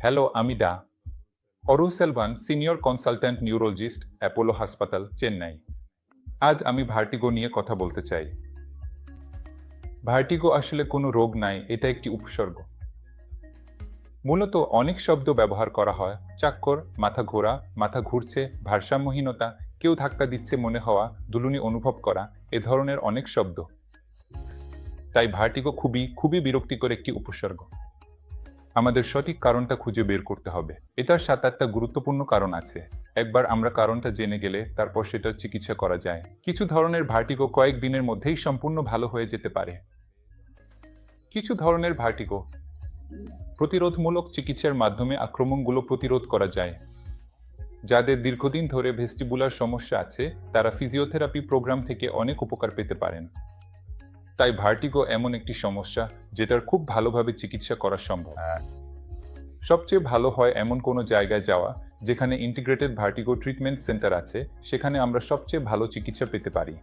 Hello আমি ডা। Aru Selvan, senior consultant neurologist, Apollo হাসপাতাল, চেন্নাই। আজ আমি ভার্টিগো নিয়ে কথা বলতে চাই। ভার্টিগো আসলে কোনো রোগ নাই, এটা একটি উপসর্গ। মূলত অনেক শব্দ ব্যবহার করা হয়, চাক্কর, মাথা ঘোরা, মাথা ঘুরছে, ভারসাম্যহীনতা, কেউ ধাক্কা দিচ্ছে মনে হওয়া, দুলুনি অনুভব করা, এ ধরনের অনেক শব্দ। তাই ভার্টিগো খুবই খুবই বিরক্তিকর একটি উপসর্গ। আমাদের সঠিক কারণটা খুঁজে বের করতে হবে। এটার সাত আটটা গুরুত্বপূর্ণ কারণ আছে। একবার আমরা কারণটা জেনে গেলে তারপর সেটার চিকিৎসা করা যায়। কিছু ধরনের ভার্টিগো কয়েক দিনের মধ্যেই সম্পূর্ণ ভালো হয়ে যেতে পারে। কিছু ধরনের ভার্টিগো প্রতিরোধমূলক চিকিৎসার মাধ্যমে আক্রমণগুলো প্রতিরোধ করা যায়। যাদের দীর্ঘদিন ধরে ভেস্টিবুলার সমস্যা আছে, তারা ফিজিওথেরাপি প্রোগ্রাম থেকে অনেক উপকার পেতে পারেন। তাই ভার্টিগো এমন একটি সমস্যা যেটার খুব ভালোভাবে চিকিৎসা করা সম্ভব। সবচেয়ে ভালো হয় এমন কোনো জায়গায় যাওয়া যেখানে ইন্টিগ্রেটেড ভার্টিগো ট্রিটমেন্ট সেন্টার আছে সেখানে আমরা সবচেয়ে ভালো চিকিৎসা পেতে পারি।